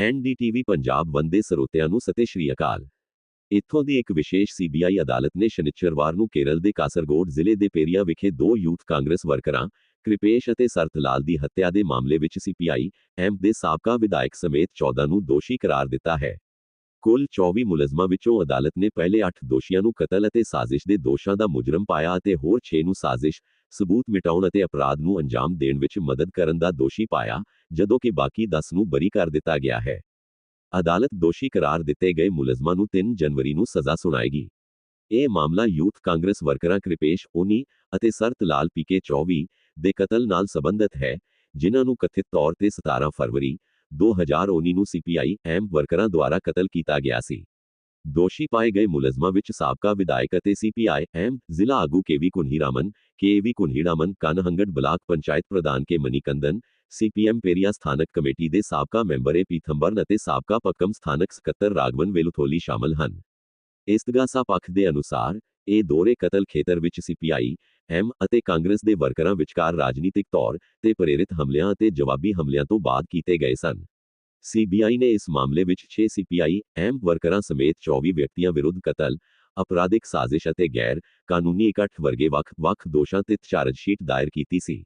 NDTV Punjab Vande ਸਰੋਤਿਆਂ ਨੂੰ ਸਤਿ ਸ਼੍ਰੀ ਅਕਾਲ ਇੱਥੋਂ ਦੀ ਇੱਕ ਵਿਸ਼ੇਸ਼ ਸੀਬੀਆਈ ਅਦਾਲਤ ਨੇ ਸ਼ਨਿਚਰਵਾਰ ਨੂੰ ਕੇਰਲ ਦੇ ਕਾਸਰਗੋਡ ਜ਼ਿਲ੍ਹੇ ਦੇ ਪੇਰੀਆ ਵਿਖੇ ਦੋ ਯੂਥ ਕਾਂਗਰਸ ਵਰਕਰਾਂ ਕ੍ਰਿਪੇਸ਼ ਅਤੇ ਸਰਤਲਾਲ ਦੀ ਹੱਤਿਆ ਦੇ ਮਾਮਲੇ ਵਿੱਚ ਸੀਪੀਆਈ ਐਮ ਦੇ ਸਾਬਕਾ ਵਿਧਾਇਕ ਸਮੇਤ 14 ਨੂੰ ਦੋਸ਼ੀ ਕਰਾਰ ਦਿੱਤਾ ਹੈ ਕੁੱਲ 24 ਮੁਲਜ਼ਮਾਂ ਵਿੱਚੋਂ ਅਦਾਲਤ ਨੇ ਪਹਿਲੇ 8 ਦੋਸ਼ੀਆਂ ਨੂੰ ਕਤਲ ਅਤੇ ਸਾਜ਼ਿਸ਼ ਦੇ ਦੋਸ਼ਾਂ ਦਾ ਮੁਜਰਮ ਪਾਇਆ ਅਤੇ ਹੋਰ 6 ਨੂੰ ਸਾਜ਼ਿਸ਼ ਸਬੂਤ ਮਿਟਾਉਣ ਅਤੇ ਅਪਰਾਧ ਨੂੰ ਅੰਜਾਮ ਦੇਣ ਵਿੱਚ ਮਦਦ ਕਰਨ ਦਾ ਦੋਸ਼ੀ ਪਾਇਆ ਜਦੋਂ ਕਿ ਬਾਕੀ 10 ਨੂੰ ਬਰੀ ਕਰ ਦਿੱਤਾ ਗਿਆ ਹੈ ਅਦਾਲਤ ਦੋਸ਼ੀ ਕਰਾਰ ਦਿੱਤੇ ਗਏ ਮੁਲਜ਼ਮਾਂ ਨੂੰ 3 ਜਨਵਰੀ ਨੂੰ ਸਜ਼ਾ ਸੁਣਾਏਗੀ ਇਹ ਮਾਮਲਾ ਯੂਥ ਕਾਂਗਰਸ ਵਰਕਰਾਂ ਕ੍ਰਿਪੇਸ਼ ਓਨੀ ਅਤੇ ਸਰਤ ਲਾਲ ਪੀਕੇ 24 ਦੇ ਕਤਲ ਨਾਲ ਸੰਬੰਧਿਤ ਹੈ ਜਿਨ੍ਹਾਂ ਨੂੰ ਕਥਿਤ ਤੌਰ ਤੇ 17 ਫਰਵਰੀ 2019 ਨੂੰ ਸੀਪੀਆਈ ਐਮ ਵਰਕਰਾਂ ਦੁਆਰਾ ਕਤਲ ਕੀਤਾ ਗਿਆ ਸੀ ਦੋਸ਼ੀ ਪਾਏ ਗਏ ਮੁਲਜ਼ਮਾਂ ਵਿੱਚ ਸਾਬਕਾ ਵਿਧਾਇਕ ਅਤੇ ਸੀਪੀਆਈ ਐਮ ਜ਼ਿਲ੍ਹਾ ਆਗੂ ਕੇਵੀ ਕੁਨਹੀਰਾਮਨ ਕੇਵੀ ਕੁਨਹੀਰਾਮਨ ਕਨਹੰਗੜ ਬਲਾਕ ਪੰਚਾਇਤ ਪ੍ਰਧਾਨ ਕੇ ਮਨੀਕੰਦਨ ਸੀਪੀਐਮ ਪੇਰੀਆ ਸਥਾਨਕ ਕਮੇਟੀ ਦੇ ਸਾਬਕਾ ਮੈਂਬਰ ਏ ਪੀਥੰਬਰਨ ਅਤੇ ਸਾਬਕਾ ਪੱਕਮ ਸਥਾਨਕ ਸਕੱਤਰ ਰਾਗਵਨ ਵੇਲੂਥੋਲੀ ਸ਼ਾਮਲ ਹਨ ਇਸਤਗਾਸਾ ਪੱਖ ਦੇ ਅਨੁਸਾਰ ਇਹ ਦੋਰੇ ਕਤਲ ਖੇਤਰ ਵਿੱਚ ਸੀਪੀਆਈ ਐਮ ਅਤੇ ਕਾਂਗਰਸ ਦੇ ਵਰਕਰਾਂ ਵਿਚਕਾਰ ਰਾਜਨੀਤਿਕ ਤੌਰ ਤੇ ਪ੍ਰੇਰਿਤ ਹਮਲਿਆਂ ਅਤੇ ਜਵਾਬੀ ਹਮਲਿਆਂ ਤੋਂ ਬਾਅਦ ਕੀਤੇ ਗਏ ਸਨ ਸੀਬੀਆਈ ਨੇ ਇਸ ਮਾਮਲੇ ਵਿੱਚ 6 ਸੀਪੀਆਈ ਐਮ ਵਰਕਰਾਂ ਸਮੇਤ 24 ਵਿਅਕਤੀਆਂ ਵਿਰੁੱਧ ਕਤਲ ਅਪਰਾਧਿਕ ਸਾਜ਼ਿਸ਼ ਅਤੇ ਗੈਰ ਕਾਨੂੰਨੀ ਇਕੱਠ ਵਰਗੇ ਵੱਖ-ਵੱਖ ਦੋਸ਼ਾਂ ਤੇ ਚਾਰਜਸ਼ੀਟ ਦਾਇਰ ਕੀਤੀ ਸੀ